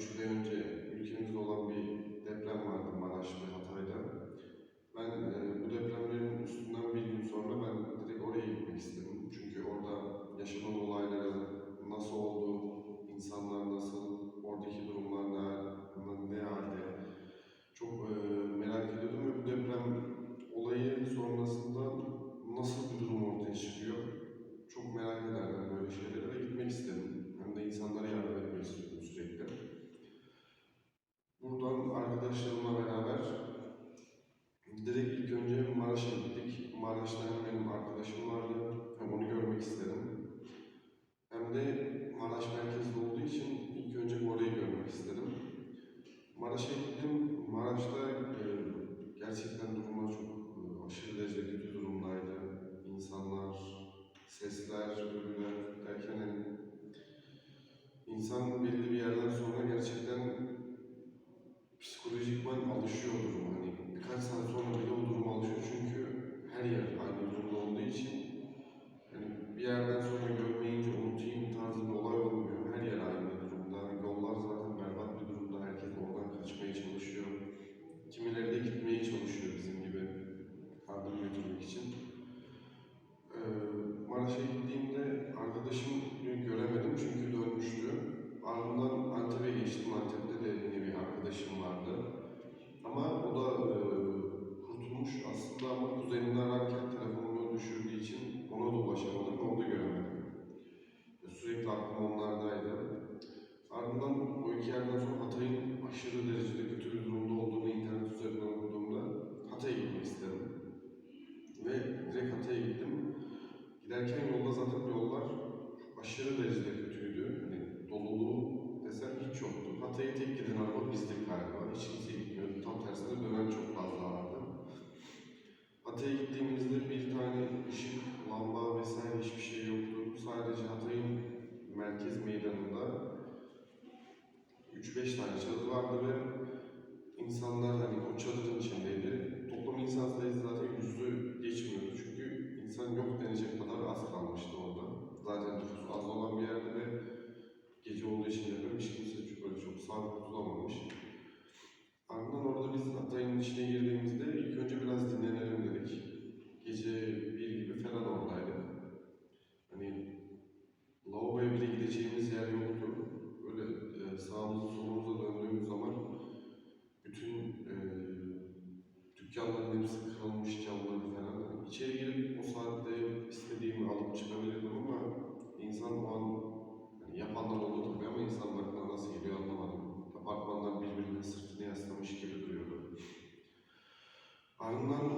what you're doing Maraş'ta hem benim arkadaşım vardı, hem onu görmek istedim. Hem de Maraş merkezde olduğu için ilk önce orayı görmek istedim. Maraş'a gittim. Maraş'ta e, gerçekten durumlar çok e, aşırı derecede kötü durumdaydı. İnsanlar, sesler, ölüler derken hani insan belli bir yerden sonra gerçekten psikolojikman alışıyor o duruma. Hani birkaç saat sonra bile o duruma alışıyor çünkü her yer aynı durumda olduğu için yani bir yerden sonra görmeyince unutayım tarzı bir olay olmuyor. Her yer aynı durumda. Yollar zaten berbat bir durumda. Herkes oradan kaçmaya çalışıyor. Kimileri de gitmeye çalışıyor bizim gibi yardım götürmek için. Ee, Maraş'a gittiğimde arkadaşımı göremedim çünkü dönmüştü. Ardından Antep'e geçtim. Antep'te de yine bir arkadaşım vardı. Ama o da e, kurtulmuş aslında ama kuzenini ararken telefonunu düşürdüğü için ona da ulaşamadım ve onu da göremedim. Sürekli aklım onlardaydı. Ardından o iki yerden sonra Hatay'ın aşırı derecede kötü bir durumda olduğunu internet üzerinden okuduğumda Hatay'a gitmek istedim. Ve direkt Hatay'a gittim. Giderken yolda zaten yollar aşırı derecede kötüydü. Hani doluluğu desem hiç Hatay'a tek giden araba bizdik galiba. Hiç kimse gitmiyordu. Tam tersine dönen çok fazla vardı. Hatay'a gittiğimizde bir tane ışık, lamba vesaire hiçbir şey yoktu. Sadece Hatay'ın merkez meydanında 3-5 tane çadır vardı ve insanlar hani o çadırın içindeydi. Toplam insan sayısı zaten yüzü geçmiyordu çünkü insan yok denecek kadar az kalmıştı orada. Zaten nüfusu az olan bir yerde ve gece olduğu için de hiç kimse çok, böyle tutulamamış. Ardından orada biz Hatay'ın içine girdiğimizde ilk önce biraz dinlenelim dedik. Gece bir gibi falan oradaydık. Hani lavaboya bile gideceğimiz yer yoktu. Böyle e, sağımıza solumuza Ardından e,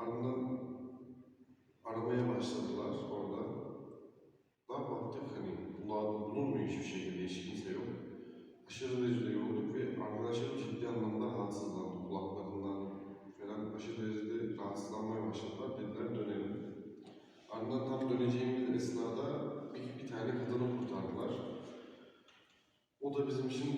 Ardından aramaya başladılar orada. Daha baktık hani bula- bulunmuyor hiçbir şekilde hiç kimse yok. Aşırı derecede yorulduk ve arkadaşlar ciddi anlamda rahatsızlandı. Kulaklarından falan aşırı derecede rahatsızlanmaya başladılar. Dediler dönelim. Ardından tam döneceğimiz esnada bir, bir tane kadını kurtardılar. O da bizim için